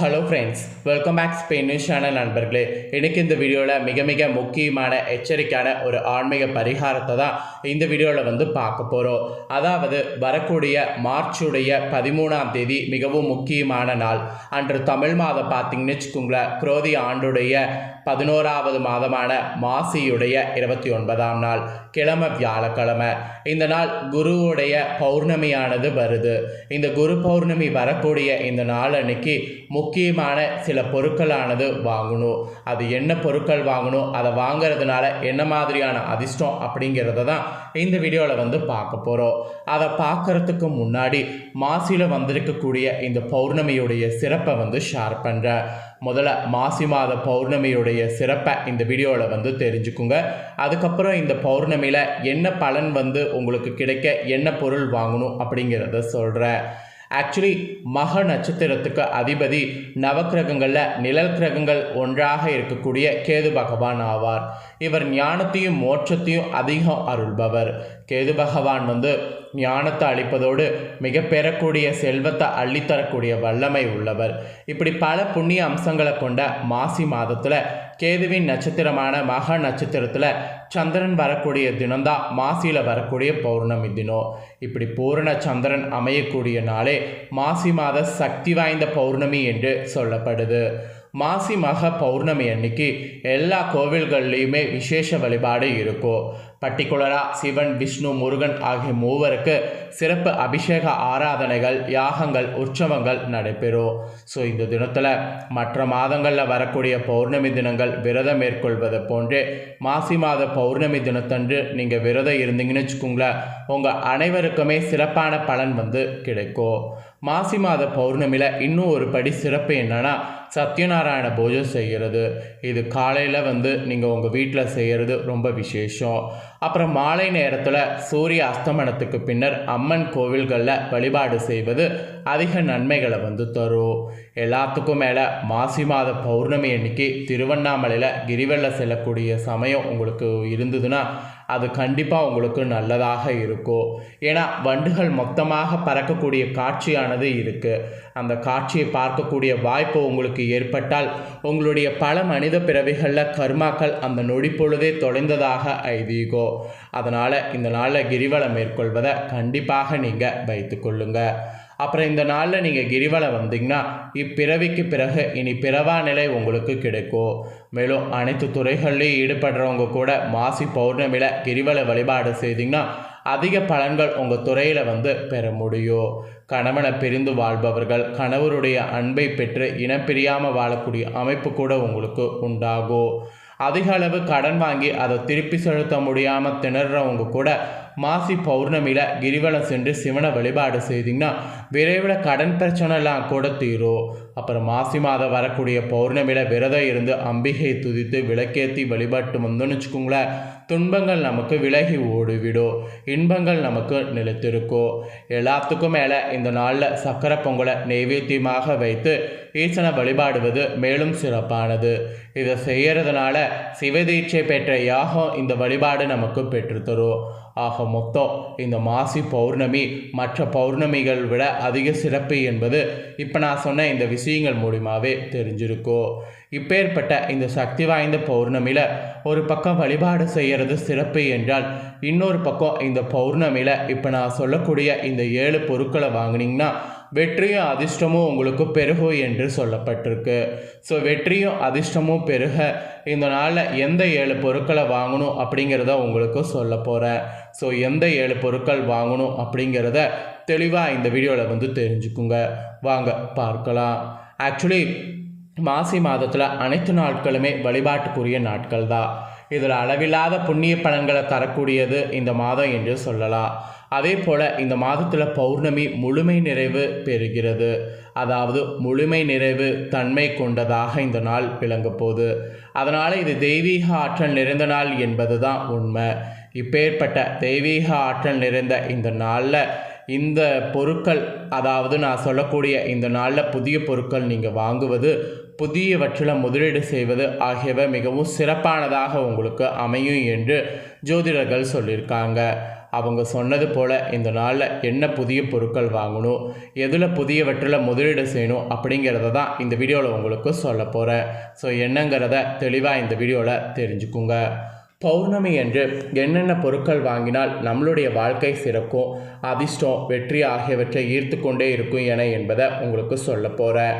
Hello friends welcome back Spain நியூஸான நண்பர்களே. எனக்கு இந்த வீடியோவில் மிக மிக முக்கியமான எச்சரிக்கையான ஒரு ஆன்மீக பரிகாரத்தை தான் இந்த வீடியோவில் வந்து பார்க்க போகிறோம் அதாவது வரக்கூடிய மார்ச்சுடைய பதிமூணாம் தேதி மிகவும் முக்கியமான நாள். அன்று தமிழ் மாதம் பார்த்தீங்கன்னு வச்சுக்கோங்களேன் குரோதி ஆண்டுடைய பதினோராவது மாதமான மாசியுடைய இருபத்தி ஒன்பதாம் நாள் கிழமை வியாழக்கிழமை. இந்த நாள் குருவுடைய பௌர்ணமியானது வருது. இந்த குரு பௌர்ணமி வரக்கூடிய இந்த நாள் அன்னைக்கு முக்கியமான சில பொருட்களானது வாங்கணும். அது என்ன பொருட்கள் வாங்கணும் அதை வாங்குறதுனால என்ன மாதிரியான அதிர்ஷ்டம் அப்படிங்கிறத தான் இந்த வீடியோவில் வந்து பார்க்க போகிறோம் அதை பார்க்குறதுக்கு முன்னாடி மாசியில் வந்திருக்கக்கூடிய இந்த பௌர்ணமியுடைய சிறப்பை வந்து ஷேர் பண்ணுறேன் முதல்ல மாசி மாத பௌர்ணமியுடைய சிறப்பை இந்த வீடியோவில் வந்து தெரிஞ்சுக்குங்க. அதுக்கப்புறம் இந்த பௌர்ணமியில் என்ன பலன் வந்து உங்களுக்கு கிடைக்க என்ன பொருள் வாங்கணும் அப்படிங்கிறத சொல்கிறேன் ஆக்சுவலி மக நட்சத்திரத்துக்கு அதிபதி நவக்கிரகங்களில் நிழல் கிரகங்கள் ஒன்றாக இருக்கக்கூடிய கேது பகவான் ஆவார். இவர் ஞானத்தையும் மோட்சத்தையும் அதிகம் அருள்பவர். கேது பகவான் வந்து ஞானத்தை அளிப்பதோடு மிக பெறக்கூடிய செல்வத்தை அள்ளித்தரக்கூடிய வல்லமை உள்ளவர். இப்படி பல புண்ணிய அம்சங்களை கொண்ட மாசி மாதத்தில் கேதுவின் நட்சத்திரமான மக நட்சத்திரத்தில் சந்திரன் வரக்கூடிய தினம்தான் மாசியில் வரக்கூடிய பௌர்ணமி தினம். இப்படி பூரண சந்திரன் அமையக்கூடிய நாளே மாசி மாத சக்தி வாய்ந்த பௌர்ணமி என்று சொல்லப்படுது. மாசி மக பௌர்ணமி அன்னைக்கு எல்லா கோவில்கள்லேயுமே விசேஷ வழிபாடு இருக்கும். பர்டிகுலராக சிவன் விஷ்ணு முருகன் ஆகிய மூவருக்கு சிறப்பு அபிஷேக ஆராதனைகள் யாகங்கள் உற்சவங்கள் நடைபெறும். ஸோ இந்த தினத்தில் மற்ற மாதங்களில் வரக்கூடிய பௌர்ணமி தினங்கள் விரதம் மேற்கொள்வது போன்றே மாசி மாத பௌர்ணமி தினத்தன்று நீங்கள் விரதம் இருந்தீங்கன்னு வச்சுக்கோங்களேன் உங்கள் அனைவருக்குமே சிறப்பான பலன் வந்து கிடைக்கும். மாசி மாத பௌர்ணமியில் இன்னும் ஒரு படி சிறப்பு என்னென்னா சத்யநாராயண பூஜை செய்கிறது இது காலையில் வந்து நீங்கள் உங்கள் வீட்டில் செய்கிறது ரொம்ப விசேஷம். அப்புறம் மாலை நேரத்தில் சூரிய அஸ்தமனத்துக்கு பின்னர் அம்மன் கோவில்களில் வழிபாடு செய்வது அதிக நன்மைகளை வந்து தரும். எல்லாத்துக்கும் மேலே மாசி மாத பௌர்ணமி அன்னைக்கு திருவண்ணாமலையில் கிரிவெல்ல செல்லக்கூடிய சமயம் உங்களுக்கு இருந்ததுன்னா அது கண்டிப்பாக உங்களுக்கு நல்லதாக இருக்கும் ஏன்னா வண்டுகள் மொத்தமாக பறக்கக்கூடிய காட்சியானது இருக்குது அந்த காட்சியை பார்க்கக்கூடிய வாய்ப்பு உங்களுக்கு ஏற்பட்டால் உங்களுடைய பல மனித பிறவிகளில் கர்மாக்கள் அந்த நொடி பொழுதே தொலைந்ததாக ஐதீகம் அதனால் இந்த நாளில் கிரிவலம் மேற்கொள்வதை கண்டிப்பாக நீங்கள் வைத்துக்கொள்ளுங்கள் அப்புறம் இந்த நாளில் நீங்கள் கிரிவலம் வந்தீங்கன்னா இப்பிறவிக்கு பிறகு இனி பிறவா நிலை உங்களுக்கு கிடைக்கும். மேலும் அனைத்து துறைகள்லையும் ஈடுபடுறவங்க கூட மாசி பௌர்ணமியில் கிரிவல வழிபாடு செய்தீங்கன்னா அதிக பலன்கள் உங்கள் துறையில் வந்து பெற முடியும். கணவனை பிரிந்து வாழ்பவர்கள் கணவருடைய அன்பை பெற்று இனப்பிரியாமல் வாழக்கூடிய அமைப்பு கூட உங்களுக்கு உண்டாகும். அதிக அளவு கடன் வாங்கி அதை திருப்பி செலுத்த முடியாமல் திணறவங்க கூட மாசி பௌர்ணமியில் கிரிவலம் சென்று சிவனை வழிபாடு செய்தீங்கன்னா விரைவில் கடன் பிரச்சனைலாம் கூட தீரும். அப்புறம் மாசி மாதம் வரக்கூடிய பௌர்ணமியில் விரதம் இருந்து அம்பிகை துதித்து விளக்கேற்றி வழிபாட்டு வந்தோன்னு வச்சுக்கோங்களேன் துன்பங்கள் நமக்கு விலகி ஓடிவிடும். இன்பங்கள் நமக்கு நிலைத்திருக்கும். எல்லாத்துக்கும் மேலே இந்த நாளில் சக்கரை பொங்கலை நெய்வேத்தியமாக வைத்து ஈசனை வழிபாடுவது மேலும் சிறப்பானது. இதை செய்யறதுனால சிவதீட்சை பெற்ற யாகம் இந்த வழிபாடு நமக்கு பெற்றுத்தரும் ஆக மொத்தம் இந்த மாசி பௌர்ணமி மற்ற பௌர்ணமிகள் விட அதிக சிறப்பு என்பது இப்போ நான் சொன்ன இந்த விஷயங்கள் மூலியமாகவே தெரிஞ்சிருக்கும். இப்பேற்பட்ட இந்த சக்தி வாய்ந்த பௌர்ணமியில் ஒரு பக்கம் வழிபாடு செய்கிறது சிறப்பு என்றால் இன்னொரு பக்கம் இந்த பௌர்ணமியில் இப்போ நான் சொல்லக்கூடிய இந்த ஏழு பொருட்களை வாங்கினீங்கன்னா வெற்றியும் அதிர்ஷ்டமும் உங்களுக்கு பெருகும் என்று சொல்லப்பட்டிருக்கு. ஸோ வெற்றியும் அதிர்ஷ்டமும் பெருக. இந்த நாளில் எந்த ஏழு பொருட்களை வாங்கணும் அப்படிங்கிறத உங்களுக்கு சொல்ல போகிறேன் ஸோ எந்த ஏழு பொருட்கள் வாங்கணும் அப்படிங்கிறத தெளிவாக இந்த வீடியோவில் வந்து தெரிஞ்சுக்குங்க. வாங்க பார்க்கலாம். ஆக்சுவலி மாசி மாதத்தில் அனைத்து நாட்களுமே வழிபாட்டுக்குரிய நாட்கள் தான் இதில் அளவில்லாத புண்ணிய பலன்களை தரக்கூடியது இந்த மாதம் என்று சொல்லலாம். அதே போல் இந்த மாதத்தில் பௌர்ணமி முழுமை நிறைவு பெறுகிறது. அதாவது முழுமை நிறைவு தன்மை கொண்டதாக இந்த நாள் விளங்க போகுது. அதனால் இது தெய்வீக ஆற்றல் நிறைந்த நாள் என்பது தான் உண்மை. இப்பேற்பட்ட தெய்வீக ஆற்றல் நிறைந்த இந்த நாளில் இந்த பொருட்கள் அதாவது நான் சொல்லக்கூடிய இந்த நாளில் புதிய பொருட்கள் நீங்கள் வாங்குவது புதியவற்றில் முதலீடு செய்வது ஆகியவை மிகவும் சிறப்பானதாக உங்களுக்கு அமையும் என்று ஜோதிடர்கள் சொல்லியிருக்காங்க. அவங்க சொன்னது போல் இந்த நாளில் என்ன புதிய பொருட்கள் வாங்கணும் எதில் புதியவற்றில் முதலீடு செய்யணும் அப்படிங்கிறத தான் இந்த வீடியோவில் உங்களுக்கு சொல்ல போகிறேன் ஸோ என்னங்கிறத தெளிவாக இந்த வீடியோவில் தெரிஞ்சுக்குங்க. பௌர்ணமி என்று என்னென்ன பொருட்கள் வாங்கினால் நம்மளுடைய வாழ்க்கை சிறக்கும் அதிர்ஷ்டம் வெற்றி ஆகியவற்றை ஈர்த்து கொண்டே இருக்கும் என என்பதை உங்களுக்கு சொல்ல போகிறேன்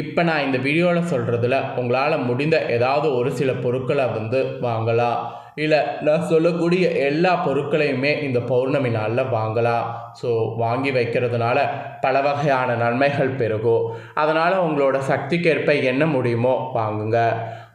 இப்போ நான் இந்த வீடியோவில் சொல்கிறதுல உங்களால் முடிந்த ஏதாவது ஒரு சில பொருட்களை வந்து வாங்கலாம். இல்லை நான் சொல்லக்கூடிய எல்லா பொருட்களையுமே இந்த பௌர்ணமி நாளில் வாங்கலாம். ஸோ வாங்கி வைக்கிறதுனால பல வகையான நன்மைகள் பெருகும். அதனால் உங்களோட சக்திக்கேற்ப என்ன முடியுமோ வாங்குங்க.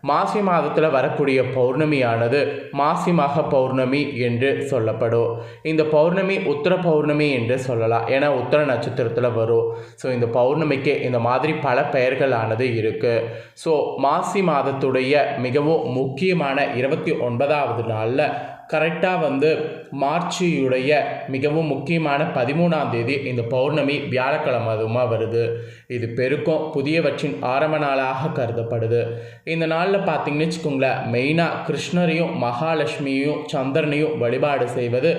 மாசி மாதத்தில் வரக்கூடிய பௌர்ணமியானது மாசி மக பௌர்ணமி என்று சொல்லப்படும். இந்த பௌர்ணமி உத்தர பௌர்ணமி என்று சொல்லலாம். ஏன்னா உத்தர நட்சத்திரத்தில் வரும். ஸோ இந்த பௌர்ணமிக்கு இந்த மாதிரி பல பெயர்களானது இருக்குது ஸோ மாசி மாதத்துடைய மிகவும் முக்கியமான இருபத்தி ஒன்பதாவது நாளில் கரெக்டாக வந்து மார்ச்சியுடைய மிகவும் முக்கியமான பதிமூணாம் தேதி இந்த பௌர்ணமி வியாழக்கிழமை அதுவுமாக வருது. இது பெருக்கம் புதியவற்றின் ஆரம்ப நாளாக கருதப்படுது. இந்த நாளில் பார்த்தீங்கன்னு வச்சுக்கோங்களேன் மெயினாக கிருஷ்ணரையும் மகாலட்சுமியையும் சந்திரனையும் வழிபாடு செய்வது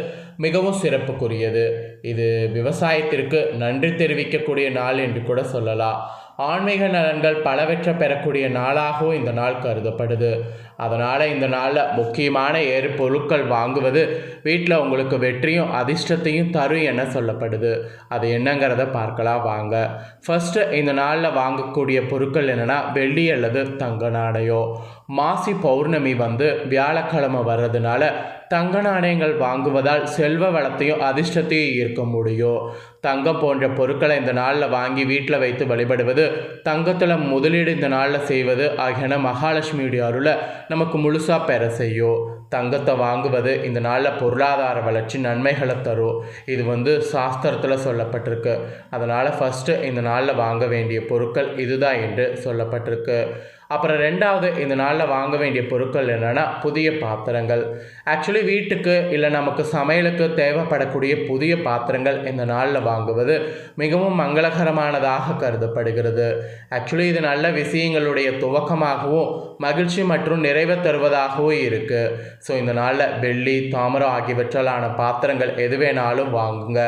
மிகவும் சிறப்புக்குரியது. இது விவசாயத்திற்கு நன்றி தெரிவிக்கக்கூடிய நாள் என்று கூட சொல்லலாம். ஆன்மீக நலன்கள் பலவற்றை பெறக்கூடிய நாளாகவும் இந்த நாள் கருதப்படுது. அதனால் இந்த நாளில் முக்கியமான ஏறு பொருட்கள் வாங்குவது வீட்டில் உங்களுக்கு வெற்றியும் அதிர்ஷ்டத்தையும் தரும் என சொல்லப்படுது. அது என்னங்கிறத பார்க்கலாம் வாங்க. ஃபஸ்ட்டு இந்த நாளில் வாங்கக்கூடிய பொருட்கள் என்னென்னா வெள்ளி அல்லது தங்க நாணயம் மாசி பௌர்ணமி வந்து வியாழக்கிழமை வர்றதுனால தங்க நாணயங்கள் வாங்குவதால் செல்வ வளத்தையும் அதிர்ஷ்டத்தையும் ஈர்க்க முடியும். தங்கம் போன்ற பொருட்களை இந்த நாளில் வாங்கி வீட்டில் வைத்து வழிபடுவது தங்கத்தில் முதலீடு இந்த நாளில் செய்வது ஆகியன மகாலட்சுமியுடைய அருளை நமக்கு முழுசாக பெற செய்யும் தங்கத்தை வாங்குவது இந்த நாளில் பொருளாதார வளர்ச்சி நன்மைகளை தரும் இது வந்து சாஸ்திரத்தில் சொல்லப்பட்டிருக்கு. அதனால் ஃபஸ்ட்டு இந்த நாளில் வாங்க வேண்டிய பொருட்கள் இதுதான் என்று சொல்லப்பட்டிருக்கு. அப்புறம் ரெண்டாவது இந்த நாளில் வாங்க வேண்டிய பொருட்கள் என்னென்னா புதிய பாத்திரங்கள். ஆக்சுவலி வீட்டுக்கு இல்லை நமக்கு சமையலுக்கு தேவைப்படக்கூடிய புதிய பாத்திரங்கள் இந்த நாளில் வாங்குவது மிகவும் மங்களகரமானதாக கருதப்படுகிறது. ஆக்சுவலி இது நல்ல விஷயங்களுடைய துவக்கமாகவும் மகிழ்ச்சி மற்றும் நிறைவை தருவதாகவும் இருக்குது ஸோ இந்த நாளில் வெள்ளி தாமரம் ஆகியவற்றாலான பாத்திரங்கள் எது வேணாலும் வாங்குங்க.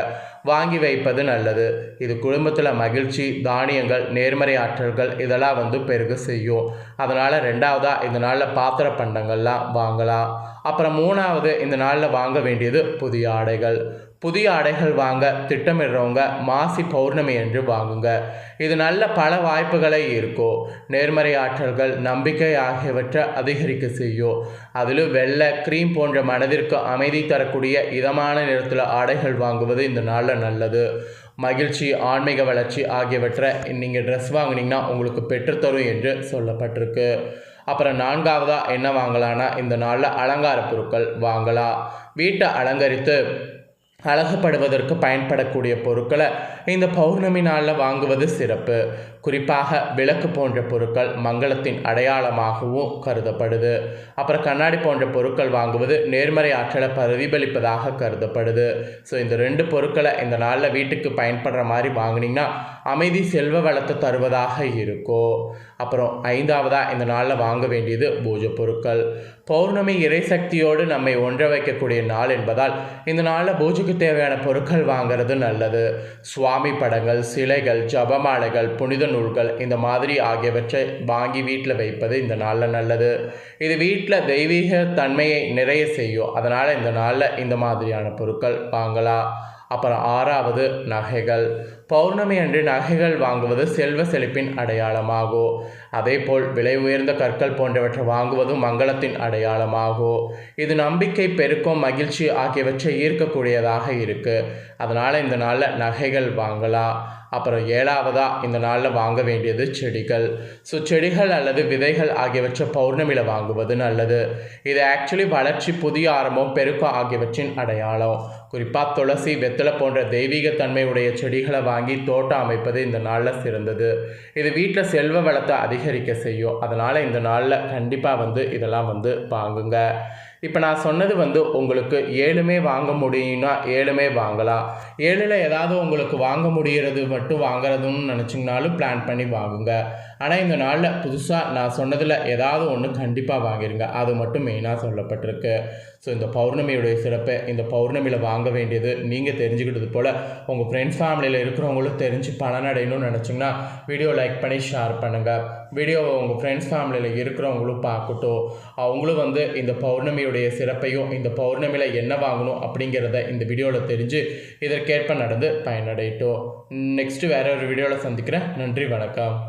வாங்கி வைப்பது நல்லது. இது குடும்பத்தில் மகிழ்ச்சி தானியங்கள் நேர்மறை ஆற்றல்கள் இதெல்லாம் வந்து பெருக செய்யும். அதனால் ரெண்டாவதாக இந்த நாளில் பாத்திர பண்டங்கள்லாம் வாங்கலாம். அப்புறம் மூணாவது இந்த நாளில் வாங்க வேண்டியது புதிய ஆடைகள். புதிய ஆடைகள் வாங்க திட்டமிடுறவங்க மாசி பௌர்ணமி என்று வாங்குங்க. இது நல்ல பல வாய்ப்புகளை இருக்கும் நேர்மறை ஆற்றல்கள் நம்பிக்கை ஆகியவற்றை அதிகரிக்க செய்யும் அதிலும் வெள்ளை க்ரீம் போன்ற மனதிற்கு அமைதி தரக்கூடிய இதமான நிறத்தில் ஆடைகள் வாங்குவது இந்த நாளில் நல்லது. மகிழ்ச்சி ஆன்மீக வளர்ச்சி ஆகியவற்றை நீங்கள் ட்ரெஸ் வாங்கினீங்கன்னா உங்களுக்கு பெற்றுத்தரும் என்று சொல்லப்பட்டிருக்கு. அப்புறம் நான்காவதாக என்ன வாங்கலான்னா இந்த நாளில் அலங்கார பொருட்கள் வாங்கலாம். வீட்டை அலங்கரித்து அழகுபடுவதற்கு பயன்படக்கூடிய பொருட்களை இந்த பௌர்ணமி நாளில் வாங்குவது சிறப்பு. குறிப்பாக விளக்கு போன்ற பொருட்கள் மங்களத்தின் அடையாளமாகவும் கருதப்படுது. அப்புறம் கண்ணாடி போன்ற பொருட்கள் வாங்குவது நேர்மறை ஆற்றலை பிரதிபலிப்பதாக கருதப்படுது. ஸோ இந்த ரெண்டு பொருட்களை இந்த நாளில் வீட்டுக்கு பயன்படுற மாதிரி வாங்கினீங்கன்னா அமைதி செல்வ வளத்தை தருவதாக இருக்கும். அப்புறம் ஐந்தாவதாக இந்த நாளில் வாங்க வேண்டியது பூஜை பொருட்கள். பௌர்ணமி இறைசக்தியோடு நம்மை ஒன்ற வைக்கக்கூடிய நாள் என்பதால் இந்த நாளில் பூஜைக்கு தேவையான பொருட்கள் வாங்கிறது நல்லது. சுவாமி சாமி படங்கள் சிலைகள் ஜபமாலைகள் புனித நூல்கள் இந்த மாதிரி ஆகியவற்றை வாங்கி வீட்டில் வைப்பது இந்த நாளில் நல்லது. இது வீட்டில் தெய்வீக தன்மையை நிறைய செய்யும். அதனால் இந்த நாளில் இந்த மாதிரியான பொருட்கள் வாங்கலாம். அப்புறம் ஆறாவது நகைகள். பௌர்ணமி அன்று நகைகள் வாங்குவது செல்வ செழிப்பின் அடையாளமாகும் அதேபோல் விலை உயர்ந்த கற்கள் போன்றவற்றை வாங்குவதும் மங்களத்தின் அடையாளமாகும் இது நம்பிக்கை பெருக்கம் மகிழ்ச்சி ஆகியவற்றை ஈர்க்கக்கூடியதாக இருக்குது அதனால் இந்த நாளில் நகைகள் வாங்கலாம். அப்புறம் ஏழாவதாக இந்த நாளில் வாங்க வேண்டியது செடிகள். ஸோ செடிகள் அல்லது விதைகள் ஆகியவற்றை பௌர்ணமியில் வாங்குவது நல்லது. இது ஆக்சுவலி வளர்ச்சி புதிய ஆரம்பம் பெருக்கம் ஆகியவற்றின் அடையாளம். குறிப்பாக துளசி வெத்தலை போன்ற தெய்வீக தன்மையுடைய செடிகளை வாங்கி தோட்டம் அமைப்பது இந்த நாளில் சிறந்தது. இது வீட்டில் செல்வ வளத்தை அதிகரிக்க செய்யும். அதனால் இந்த நாளில் கண்டிப்பாக வந்து இதெல்லாம் வந்து வாங்குங்க. இப்போ நான் சொன்னது வந்து உங்களுக்கு ஏழுமே வாங்க முடியும்னா ஏழுமே வாங்கலாம். ஏழில் ஏதாவது உங்களுக்கு வாங்க முடிகிறது மட்டும் வாங்குறதுன்னு நினச்சிங்கனாலும் பிளான் பண்ணி வாங்குங்க. ஆனால் இந்த நாளில் புதுசாக நான் சொன்னதில் ஏதாவது ஒன்று கண்டிப்பாக வாங்கிருங்க. அது மட்டும் மெயினாக சொல்லப்பட்டிருக்கு. ஸோ இந்த பௌர்ணமியுடைய சிறப்பை இந்த பௌர்ணமியில் வாங்க வேண்டியது நீங்கள் தெரிஞ்சுக்கிட்டது போல் உங்கள் ஃப்ரெண்ட்ஸ் ஃபேமிலியில் இருக்கிறவங்களும் தெரிஞ்சு பலனடையணும்னு நினச்சிங்கன்னா வீடியோ லைக் பண்ணி ஷேர் பண்ணுங்கள் வீடியோவை உங்கள் ஃப்ரெண்ட்ஸ் ஃபேமிலியில் இருக்கிறவங்களும் பார்க்கட்டும். அவங்களும் வந்து இந்த பௌர்ணமியுடைய சிறப்பையும் இந்த பௌர்ணமியில் என்ன வாங்கணும் அப்படிங்கிறத இந்த வீடியோவில் தெரிஞ்சு இதற்கேற்ப நடந்து பயனடையட்டும். நெக்ஸ்ட்டு வேற ஒரு வீடியோவில் சந்திக்கிறேன். நன்றி வணக்கம்.